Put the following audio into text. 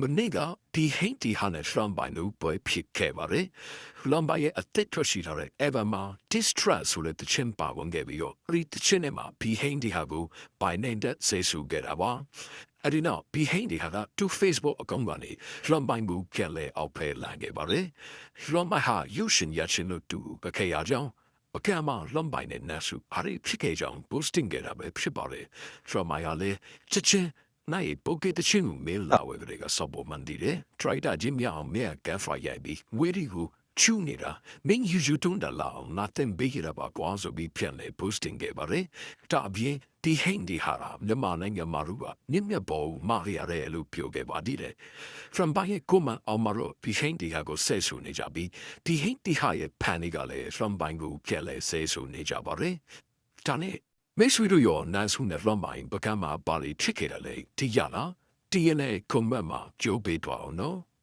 မနေ့ကဒီဟိန်တီဟာနဲ့ရှမ်ဘိုင်တို့ပွဲဖြစ်ခဲ့ပါတယ်။လမ်ဘိုင်ရဲ့အသက်ထွက်ရှိထားတဲ့ Ever မှာ distress ဆိုတဲ့တခြင်းပါဝင်ခဲ့ပြီးတော့ဒီတခြင်းနဲ့မှာဘီဟိန်တီဟာကိုဘိုင်နေတဲ့ဆေးဆူခဲ့တာပါ။အဲ့ဒီနောက်ဘီဟိန်တီဟာကသူ Facebook အကောင့်ကနေလမ်ဘိုင်ဘူးကလည်းအောက်ဖဲလာခဲ့ပါတယ်။လမ်ဘိုင်ဟာယူရှင်ရချင်းလို့တူပခေရကြောင်းအကမလွန်ပိုင်တဲ့နတ်စုဟာဒီဖြစ်ခဲ့ကြောင်း posting ခဲ့တာပဲဖြစ်ပါတယ်။ထရမိုင်ကလည်းချက်ချင်း နိုင်ပိုကေတချင်းကိုမေးလာဝဲကလေးကစောပေါ်မှန်တည်တယ်။ try တာဂျင်းမြောင်မဲကဖရိုက်ပြီးဝေဒီကိုချူနေတာမင်းယူယူတွန်းတလာအောင်နာတင်ပေးရပါကွာဆိုပြီးပြန်လေ posting ခဲ့ပါတယ်။ဒါအပြင်ဒီဟိန်ဒီဟာရာမြန်မာနိုင်ငံမှာရူကနင်းမြတ်ပေါ်မာရရဲလို့ပြောခဲ့ပါသေးတယ်။ from ဘာရဲ့ကိုမန်အောင်မရောဒီဟိန်ဒီဟာကိုဆဲဆူနေကြပြီးဒီဟိန်ဒီဟာရဲ့ panic ကလည်း from ဘိုင်းကိုပြန်လေဆဲဆူနေကြပါတယ်။ဒါနဲ့ မိတ်ဆွေတို့ရောနန်းစုနဲ့ from ဘိုင်းပကမ်းမှာပါလီချစ်ခဲ့တယ်လေဒီရလားဒီရနဲ့ကွန်မန့်မှာကြိုးပေးတော့အောင်နော်။